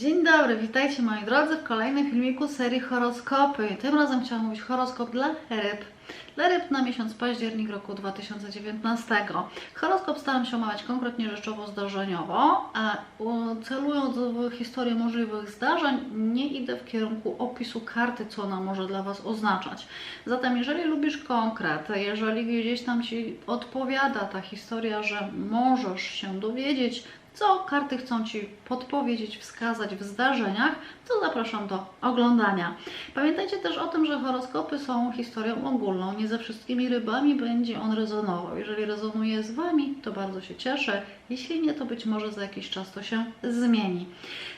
Dzień dobry, witajcie moi drodzy w kolejnym filmiku serii horoskopy. Tym razem chciałam mówić horoskop dla ryb. Dla ryb na miesiąc październik roku 2019. Horoskop staram się omawiać konkretnie rzeczowo-zdarzeniowo, a celując w historię możliwych zdarzeń, nie idę w kierunku opisu karty, co ona może dla Was oznaczać. Zatem, jeżeli lubisz konkret, jeżeli gdzieś tam Ci odpowiada ta historia, że możesz się dowiedzieć, co karty chcą Ci podpowiedzieć, wskazać w zdarzeniach, to zapraszam do oglądania. Pamiętajcie też o tym, że horoskopy są historią ogólną. Nie ze wszystkimi rybami będzie on rezonował. Jeżeli rezonuje z Wami, to bardzo się cieszę. Jeśli nie, to być może za jakiś czas to się zmieni.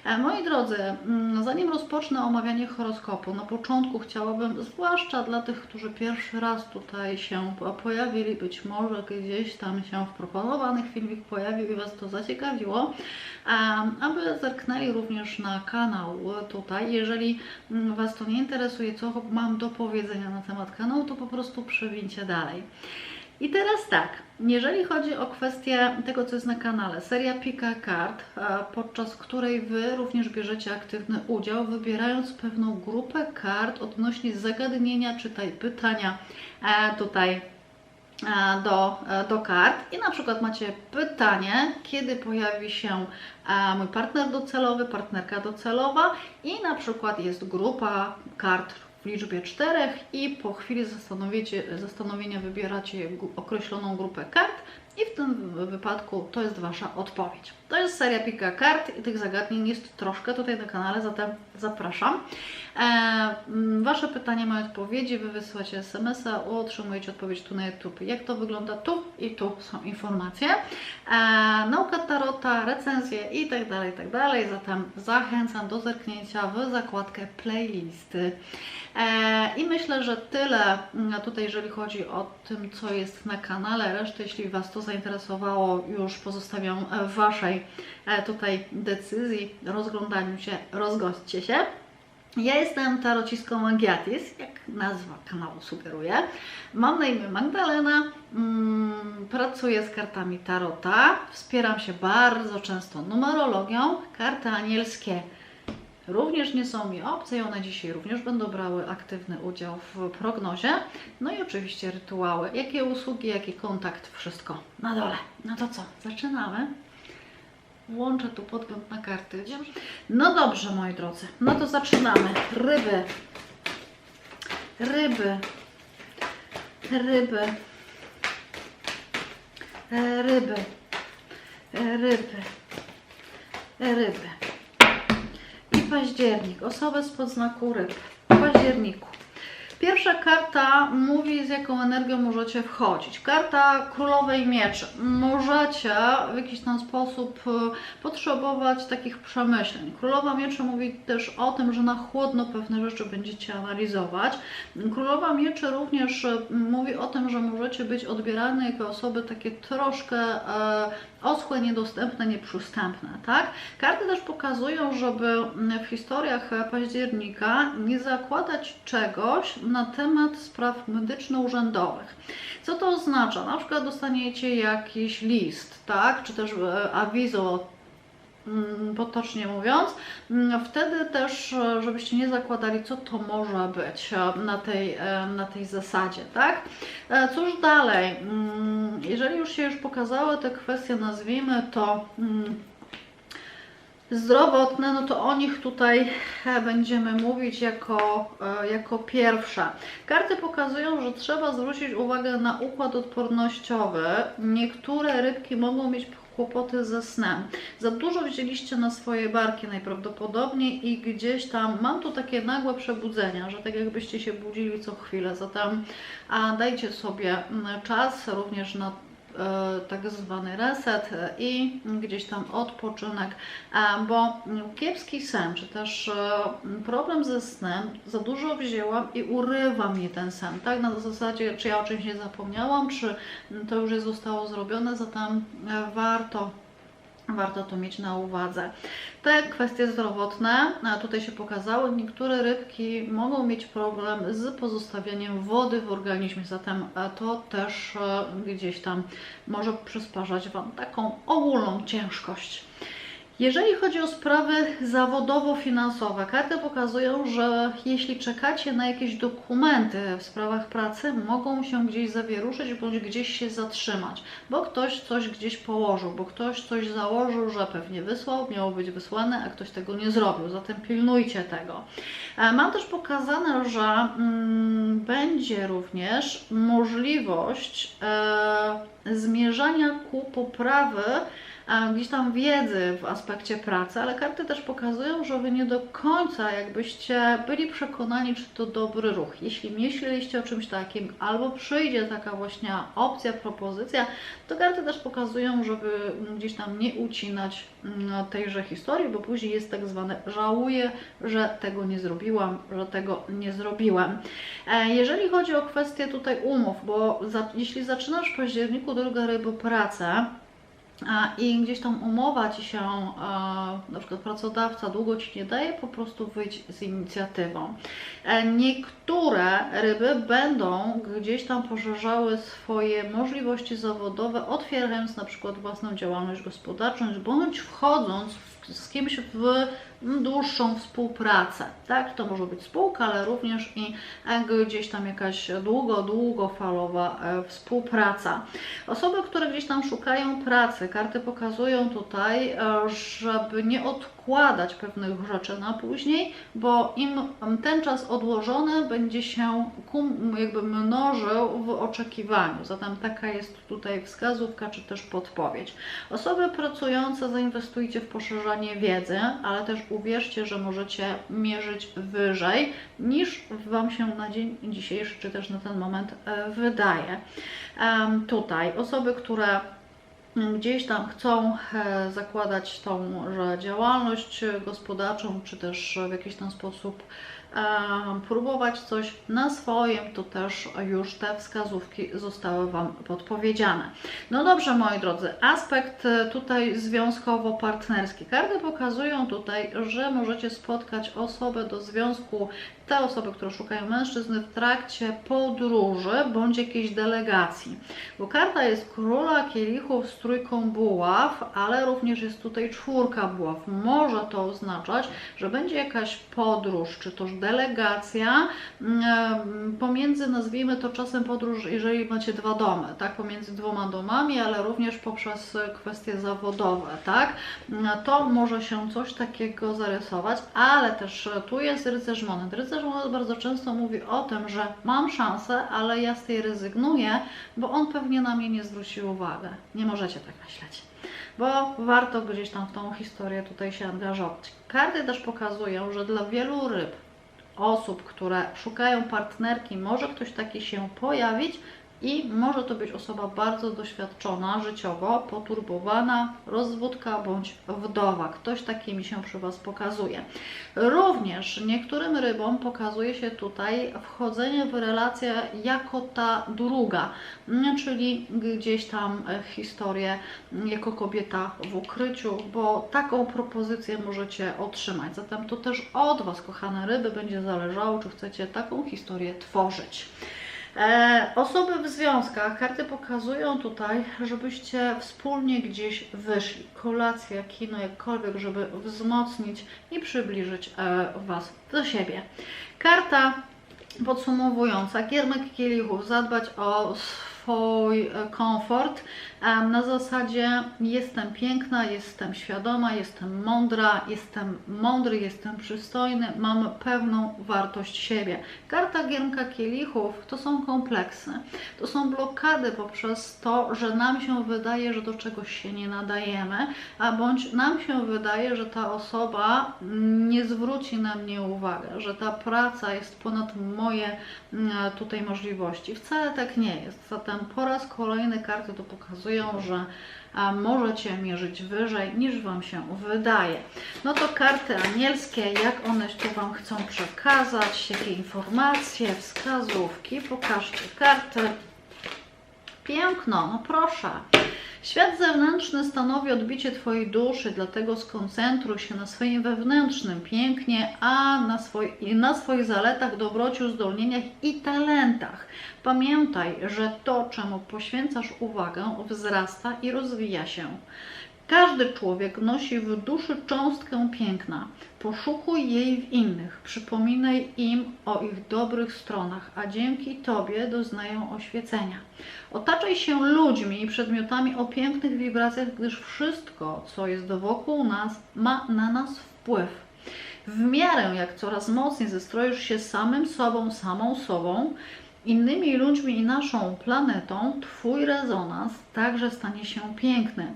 E, Moi drodzy, mm, zanim rozpocznę omawianie horoskopu, na początku chciałabym, zwłaszcza dla tych, którzy pierwszy raz tutaj się po- pojawili, być może gdzieś tam się w proponowanych filmik pojawił i Was to zaciekawiło, em, aby zerknęli również na kanał tutaj. Jeżeli mm, Was to nie interesuje, co mam do powiedzenia na temat kanału, to po prostu przewincie dalej. I teraz tak, jeżeli chodzi o kwestię tego, co jest na kanale, seria Pika Kart, e, podczas której Wy również bierzecie aktywny udział, wybierając pewną grupę kart odnośnie zagadnienia, czytaj pytania e, tutaj do, e, do kart i na przykład macie pytanie, kiedy pojawi się e, mój partner docelowy, partnerka docelowa i na przykład jest grupa kart w liczbie czterech i po chwili zastanowienia wybieracie określoną grupę kart i w tym wy- wypadku to jest Wasza odpowiedź. To jest seria Pika Kart i tych zagadnień jest troszkę tutaj na kanale, zatem zapraszam. E, mm, wasze pytania mają odpowiedzi, Wy wysyłacie SMS-a, otrzymujecie odpowiedź tu na YouTube. Jak to wygląda tu i tu są informacje. E, nauka tarota, recenzje i tak dalej, i tak dalej. Zatem zachęcam do zerknięcia w zakładkę playlisty. E, I myślę, że tyle tutaj, jeżeli chodzi o tym, co jest na kanale. Resztę, jeśli Was to zainteresowało, już pozostawiam e, Waszej tutaj decyzji, rozglądaniu się, rozgośćcie się. Ja jestem tarocistką Magiatis, jak nazwa kanału sugeruje. Mam na imię Magdalena, mm, pracuję z kartami tarota, wspieram się bardzo często numerologią, karty anielskie również nie są mi obce i one dzisiaj również będą brały aktywny udział w prognozie. No i oczywiście rytuały. Jakie usługi, jaki kontakt, wszystko na dole. No to co, zaczynamy? Włączę tu podgląd na karty. No dobrze, moi drodzy, no to zaczynamy. Ryby. Ryby. Ryby. Ryby. Ryby. Ryby. I październik. Osoby spod znaku ryb. W październiku. Pierwsza karta mówi, z jaką energią możecie wchodzić. Karta Królowej Mieczy. Możecie w jakiś tam sposób e, potrzebować takich przemyśleń. Królowa Mieczy mówi też o tym, że na chłodno pewne rzeczy będziecie analizować. Królowa Mieczy również e, mówi o tym, że możecie być odbierane jako osoby takie troszkę e, oschłe, niedostępne, nieprzystępne, tak? Karty też pokazują, żeby w historiach października nie zakładać czegoś na temat spraw medyczno-urzędowych. Co to oznacza? Na przykład dostaniecie jakiś list, tak? Czy też e, awizo mm, potocznie mówiąc, Mm, wtedy też, e, żebyście nie zakładali, co to może być e, na tej, na tej zasadzie, tak? Cóż dalej? Mm, Jeżeli już się już pokazały te kwestie, nazwijmy to zdrowotne, no to o nich tutaj e, będziemy mówić jako, e, jako pierwsze. Karty pokazują, że trzeba zwrócić uwagę na układ odpornościowy. Niektóre rybki mogą mieć kłopoty ze snem. Za dużo wzięliście na swoje barki najprawdopodobniej i gdzieś tam mam tu takie nagłe przebudzenia, że tak jakbyście się budzili co chwilę. Zatem dajcie sobie mm, czas również na tak zwany reset e, i gdzieś tam odpoczynek, e, bo kiepski sen, czy też e, problem ze snem, za dużo wzięłam i urywa mnie ten sen, tak? Na zasadzie, czy ja o czymś nie zapomniałam, czy to już jest zostało zrobione, zatem e, warto Warto to mieć na uwadze. Te kwestie zdrowotne tutaj się pokazały. Niektóre rybki mogą mieć problem z pozostawieniem wody w organizmie, zatem e, to też e, gdzieś tam może przysparzać Wam taką ogólną ciężkość. Jeżeli chodzi o sprawy zawodowo-finansowe, karty pokazują, że jeśli czekacie na jakieś dokumenty w sprawach pracy, mogą się gdzieś zawieruszyć bądź gdzieś się zatrzymać, bo ktoś coś gdzieś położył, bo ktoś coś założył, że pewnie wysłał, miało być wysłane, a ktoś tego nie zrobił. Zatem pilnujcie tego. E, Mam też pokazane, że mm, będzie również możliwość e, zmierzania ku poprawy gdzieś tam wiedzy w aspekcie pracy, ale karty też pokazują, że Wy nie do końca jakbyście byli przekonani, czy to dobry ruch. Jeśli myśleliście o czymś takim, albo przyjdzie taka właśnie opcja, propozycja, to karty też pokazują, żeby gdzieś tam nie ucinać mm, tejże historii, bo później jest tak zwane żałuję, że tego nie zrobiłam, że tego nie zrobiłem. E, Jeżeli chodzi o kwestię tutaj umów, bo za, jeśli zaczynasz w październiku druga rybo pracę, i gdzieś tam umowa ci się, e, na przykład pracodawca długo ci nie daje, po prostu wyjdź z inicjatywą. E, Niektóre ryby będą gdzieś tam poszerzały swoje możliwości zawodowe, otwierając na przykład własną działalność gospodarczą, bądź wchodząc z kimś w dłuższą współpracę. Tak, to może być spółka, ale również i e, gdzieś tam jakaś długo, długofalowa e, współpraca. Osoby, które gdzieś tam szukają pracy, karty pokazują tutaj, e, żeby nie odkładać pewnych rzeczy na później, bo im ten czas odłożony będzie się jakby mnożył w oczekiwaniu. Zatem taka jest tutaj wskazówka, czy też podpowiedź. Osoby pracujące zainwestujcie w poszerzanie wiedzy, ale też uwierzcie, że możecie mierzyć wyżej niż Wam się na dzień dzisiejszy, czy też na ten moment e, wydaje. Tutaj osoby, które gdzieś tam chcą e, zakładać tą że działalność gospodarczą, czy też w jakiś tam sposób e, próbować coś na swoim, to też już te wskazówki zostały Wam podpowiedziane. No dobrze, moi drodzy, aspekt e, tutaj związkowo-partnerski. Karty pokazują tutaj, że możecie spotkać osobę do związku, te osoby, które szukają mężczyzny w trakcie podróży bądź jakiejś delegacji. Bo karta jest króla kielichów trójką buław, ale również jest tutaj czwórka buław. Może to oznaczać, że będzie jakaś podróż, czy też delegacja mm, pomiędzy, nazwijmy to czasem podróż, jeżeli macie dwa domy, tak, pomiędzy dwoma domami, ale również poprzez kwestie zawodowe, tak, to może się coś takiego zarysować, ale też tu jest rycerz monet. Rycerz monet bardzo często mówi o tym, że mam szansę, ale ja z tej rezygnuję, bo on pewnie na mnie nie zwrócił uwagę. Nie możecie tak myśleć bo warto gdzieś tam w tą historię tutaj się angażować. Karty też pokazują, że dla wielu ryb, osób, które szukają partnerki, może ktoś taki się pojawić i może to być osoba bardzo doświadczona życiowo, poturbowana, rozwódka bądź wdowa. Ktoś taki mi się przy Was pokazuje. Również niektórym rybom pokazuje się tutaj wchodzenie w relację jako ta druga, czyli gdzieś tam historię jako kobieta w ukryciu, bo taką propozycję możecie otrzymać. Zatem to też od Was, kochane ryby, będzie zależało, czy chcecie taką historię tworzyć. E, osoby w związkach, karty pokazują tutaj, żebyście wspólnie gdzieś wyszli. Kolacja, kino, jakkolwiek, żeby wzmocnić i przybliżyć e, Was do siebie. Karta podsumowująca, kiermek kielichów, zadbać o swój e, komfort na zasadzie jestem piękna, jestem świadoma, jestem mądra, jestem mądry, jestem przystojny, mam pewną wartość siebie. Karta giermka kielichów to są kompleksy, to są blokady poprzez to, że nam się wydaje, że do czegoś się nie nadajemy, a bądź nam się wydaje, że ta osoba nie zwróci na mnie uwagę, że ta praca jest ponad moje mm, tutaj możliwości. Wcale tak nie jest. Zatem po raz kolejny karty to pokazują, że możecie mierzyć wyżej niż Wam się wydaje. No to karty anielskie, jak one tu Wam chcą przekazać, jakie informacje, wskazówki. Pokażcie karty. Piękno, no proszę. Świat zewnętrzny stanowi odbicie Twojej duszy, dlatego skoncentruj się na swoim wewnętrznym pięknie, a na, na swoich zaletach, dobrociu, zdolnieniach i talentach. Pamiętaj, że to, czemu poświęcasz uwagę, wzrasta i rozwija się. Każdy człowiek nosi w duszy cząstkę piękna. Poszukuj jej w innych, przypominaj im o ich dobrych stronach, a dzięki Tobie doznają oświecenia. Otaczaj się ludźmi i przedmiotami o pięknych wibracjach, gdyż wszystko, co jest wokół nas, ma na nas wpływ. W miarę jak coraz mocniej zestroisz się samym sobą, samą sobą, innymi ludźmi i naszą planetą, Twój rezonans także stanie się piękny.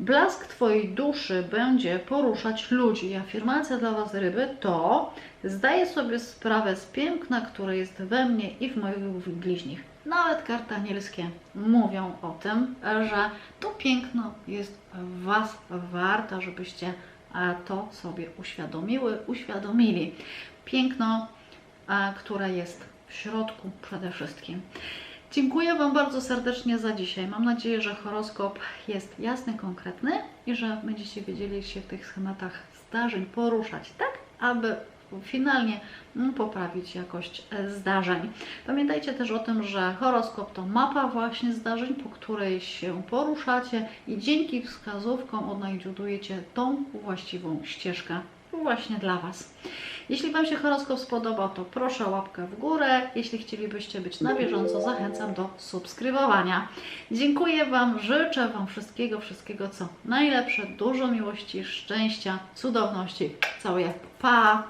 Blask Twojej duszy będzie poruszać ludzi. I Afirmacja dla Was, ryby, to zdaję sobie sprawę z piękna, które jest we mnie i w moich bliźnich. Nawet karty anielskie mówią o tym, że to piękno jest Was warte, żebyście e, to sobie uświadomiły, uświadomili. Piękno, e, które jest w środku przede wszystkim. Dziękuję Wam bardzo serdecznie za dzisiaj. Mam nadzieję, że horoskop jest jasny, konkretny i że będziecie wiedzieli się w tych schematach zdarzeń poruszać, tak aby finalnie mm, poprawić jakość e, zdarzeń. Pamiętajcie też o tym, że horoskop to mapa właśnie zdarzeń, po której się poruszacie i dzięki wskazówkom odnajdujecie tą właściwą ścieżkę właśnie dla Was. Jeśli Wam się horoskop spodobał, to proszę o łapkę w górę. Jeśli chcielibyście być na bieżąco, zachęcam do subskrybowania. Dziękuję Wam, życzę Wam wszystkiego, wszystkiego co najlepsze, dużo miłości, szczęścia, cudowności. Całuję. Pa!